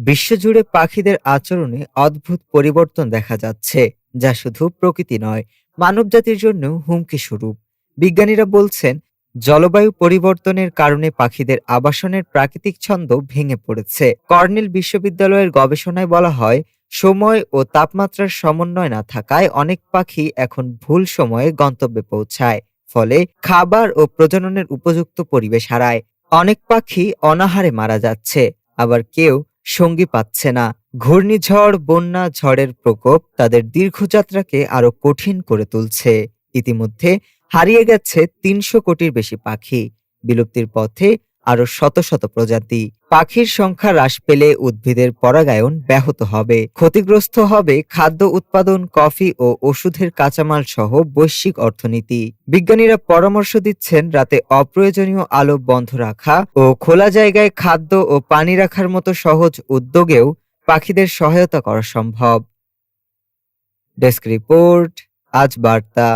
বিশ্বজুড়ে পাখিদের আচরণে অদ্ভুত পরিবর্তন দেখা যাচ্ছে, যা শুধু প্রকৃতি নয়, মানবজাতির জন্য হুমকি স্বরূপ। বিজ্ঞানীরা বলছেন, জলবায়ু পরিবর্তনের কারণে পাখিদের আবাসনের প্রাকৃতিক ছন্দ ভেঙে পড়েছে। কর্নেল বিশ্ববিদ্যালয়ের গবেষণায় বলা হয়, সময় ও তাপমাত্রার সমন্বয় না থাকায় অনেক পাখি এখন ভুল সময়ে গন্তব্যে পৌঁছায়, ফলে খাবার ও প্রজননের উপযুক্ত পরিবেশ হারায়। অনেক পাখি অনাহারে মারা যাচ্ছে, আবার কেউ সঙ্গী পাচ্ছে না। ঘূর্ণিঝড়, বন্যা, ঝড়ের প্রকোপ তাদের দীর্ঘযাত্রাকে আরও কঠিন করে তুলছে। ইতিমধ্যে হারিয়ে গেছে তিনশো কোটির বেশি পাখি। বিলুপ্তির পথে আরও শত শত প্রজাতি। পাখির সংখ্যা হ্রাস পেলে উদ্ভিদের পরাগায়ন ব্যাহত হবে। ক্ষতিগ্রস্ত হবে খাদ্য উৎপাদন, কফি ও ওষুধের কাঁচামাল সহ বৈশ্বিক অর্থনীতি। বিজ্ঞানীরা পরামর্শ দিচ্ছেন রাতে অপ্রয়োজনীয় আলো বন্ধ রাখা ও খোলা জায়গায় খাদ্য ও পানি রাখার মতো সহজ উদ্যোগেও পাখিদের সহায়তা করা সম্ভব। ডেস্ক রিপোর্ট, আজ বার্তা।